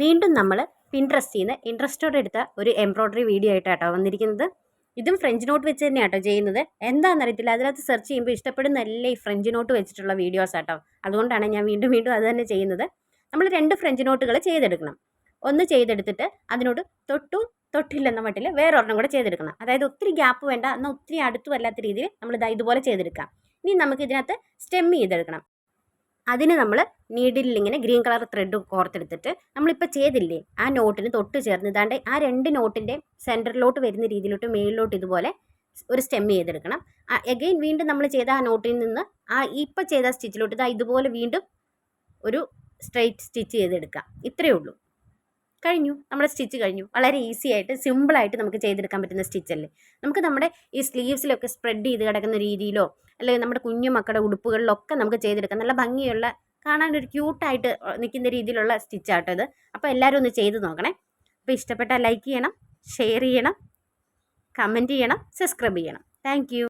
വീണ്ടും നമ്മൾ പിൻട്രസ്റ്റിൽ നിന്ന് ഇൻട്രസ്റ്റോടെ എടുത്ത ഒരു എംബ്രോയ്ഡറി വീഡിയോ ആയിട്ടാട്ടോ വന്നിരിക്കുന്നത്. ഇതും ഫ്രഞ്ച് നോട്ട് വെച്ച് തന്നെയാണ് കേട്ടോ ചെയ്യുന്നത്. എന്താണെന്നറിയത്തില്ല അതിനകത്ത് സെർച്ച് ചെയ്യുമ്പോൾ ഇഷ്ടപ്പെടുന്ന നല്ല ഈ ഫ്രഞ്ച് നോട്ട് വെച്ചിട്ടുള്ള വീഡിയോസ് ആട്ടോ. അതുകൊണ്ടാണ് ഞാൻ വീണ്ടും വീണ്ടും അത് തന്നെ ചെയ്യുന്നത്. നമ്മൾ രണ്ട് ഫ്രഞ്ച് നോട്ടുകൾ ചെയ്തെടുക്കണം. ഒന്ന് ചെയ്തെടുത്തിട്ട് അതിനോട് തൊട്ടു തൊട്ടില്ലെന്ന മട്ടിൽ വേറെ ഒരെണ്ണം കൂടെ ചെയ്തെടുക്കണം. അതായത് ഒത്തിരി ഗ്യാപ്പ് വേണ്ട എന്നാൽ ഒത്തിരി അടുത്തും വല്ലാത്ത രീതിയിൽ നമ്മൾ ഇതാ ഇതുപോലെ ചെയ്തെടുക്കാം. ഇനി നമുക്ക് ഇതിനകത്ത് സ്റ്റെം ചെയ്തെടുക്കണം. അതിന് നമ്മൾ നീഡിലിൽ ഇങ്ങനെ ഗ്രീൻ കളർ ത്രെഡ് കോർത്തെടുത്തിട്ട് നമ്മളിപ്പോൾ ചെയ്തില്ലേ? ആ നോട്ടിന് തൊട്ട് ചേർന്ന് ഇതാണ്ട് ആ രണ്ട് നോട്ടിന്റെ സെന്ററിലോട്ട് വരുന്ന രീതിയിലോട്ട് മേളിലോട്ട് ഇതുപോലെ ഒരു സ്റ്റെം ചെയ്തെടുക്കണം. എഗെയിൻ വീണ്ടും നമ്മൾ ചെയ്ത ആ നോട്ടിൽ നിന്ന് ആ ഇപ്പോൾ ചെയ്ത സ്റ്റിച്ചിലോട്ട് ഇതാ ഇതുപോലെ വീണ്ടും ഒരു സ്ട്രെയിറ്റ് സ്റ്റിച്ച് ചെയ്തെടുക്കാം ഇത്രയേ ഉള്ളൂ. കഴിഞ്ഞു. നമ്മുടെ സ്റ്റിച്ച് കഴിഞ്ഞു. വളരെ ഈസി ആയിട്ട് സിമ്പിളായിട്ട് നമുക്ക് ചെയ്തെടുക്കാൻ പറ്റുന്ന സ്റ്റിച്ചല്ലേ നമുക്ക് നമ്മുടെ ഈ സ്ലീവ്സിലൊക്കെ സ്പ്രെഡ് ചെയ്ത് കിടക്കുന്ന രീതിയിലോ അല്ലെങ്കിൽ നമ്മുടെ കുഞ്ഞു മക്കളുടെ ഉടുപ്പുകളിലൊക്കെ നമുക്ക് ചെയ്തെടുക്കാം നല്ല ഭംഗിയുള്ള കാണാൻ ഒരു ക്യൂട്ടായിട്ട് നിൽക്കുന്ന രീതിയിലുള്ള സ്റ്റിച്ചാട്ടോ ഇത്. അപ്പോൾ എല്ലാവരും ഒന്ന് ചെയ്ത് നോക്കണേ. അപ്പോൾ ഇഷ്ടപ്പെട്ടാൽ ലൈക്ക് ചെയ്യണം ഷെയർ ചെയ്യണം കമന്റ് ചെയ്യണം സബ്സ്ക്രൈബ് ചെയ്യണം. താങ്ക്